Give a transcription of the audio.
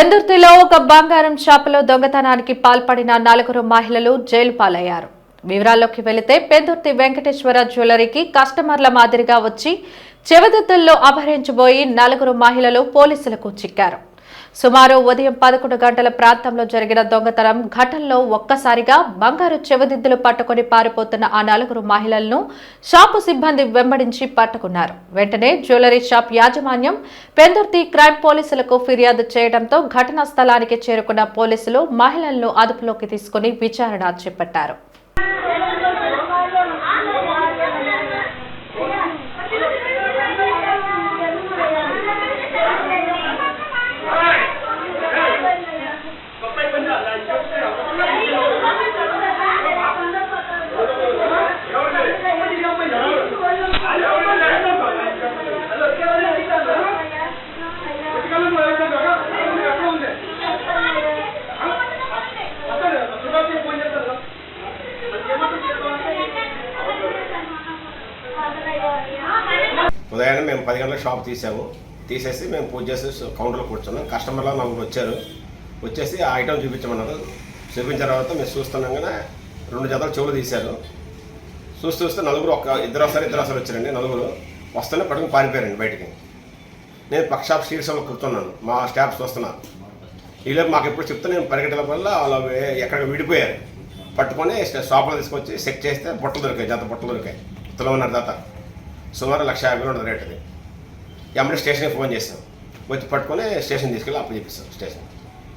పెందుర్తిలో ఒక బంగారం షాపులో దొంగతనానికి పాల్పడిన నలుగురు మహిళలు జైలు పాలయ్యారు. వివరాల్లోకి వెళితే పెందుర్తి వెంకటేశ్వర జ్యువెలరీకి కస్టమర్ల మాదిరిగా వచ్చి చెవదత్తుల్లో అపహరించబోయి నలుగురు మహిళలు పోలీసులకు చిక్కారు. సుమారు ఉదయం పదకొండు గంటల ప్రాంతంలో జరిగిన దొంగతనం ఘటనలో ఒక్కసారిగా బంగారు చెవిదిద్దులు పట్టుకొని పారిపోతున్న ఆ నలుగురు మహిళలను షాపు సిబ్బంది వెంబడించి పట్టుకున్నారు. వెంటనే జ్యువెలరీ షాప్ యాజమాన్యం పెందుర్తి క్రైమ్ పోలీసులకు ఫిర్యాదు చేయడంతో ఘటనా స్థలానికి చేరుకున్న పోలీసులు మహిళలను అదుపులోకి తీసుకుని విచారణ చేపట్టారు. ఉదయాన్నే మేము పది గంటలకు షాప్ తీసాము. తీసేసి మేము పూజ చేసి కౌంటర్లో కూర్చున్నాం. కస్టమర్లు నలుగురు వచ్చారు. వచ్చేసి ఆ ఐటమ్ చూపించమన్నారు. చూపించిన తర్వాత మేము చూస్తున్నాం కదా రెండు జతలు చెవులు తీశారు. చూస్తూ చూస్తే నలుగురు ఒక ఇద్దరు వస్తారు ఇద్దరు వస్తారు వచ్చారండి నలుగురు. వస్తూనే పట్టుకుని పారిపోయారండి బయటికి. నేను పక్క షాప్ శీర్షంలో కూర్చున్నాను. మా స్టాఫ్ చూస్తున్నారు ఈలోపు మాకు ఎప్పుడు చెప్తే నేను పరిగెట్టడం వల్ల వాళ్ళు ఎక్కడ విడిపోయారు. పట్టుకొని షాప్లో తీసుకొచ్చి చెక్ చేస్తే బుట్టలు దొరికాయి జత బుట్టలు దొరికాయి. తులమన్నర జత. సుమారు లక్ష యాభై ఉంటుంది రేట్ అది. ఎమ్మడి స్టేషన్కి ఫోన్ చేసాం వచ్చి పట్టుకొని స్టేషన్ తీసుకెళ్ళి అప్పు చెప్పిస్తాం స్టేషన్.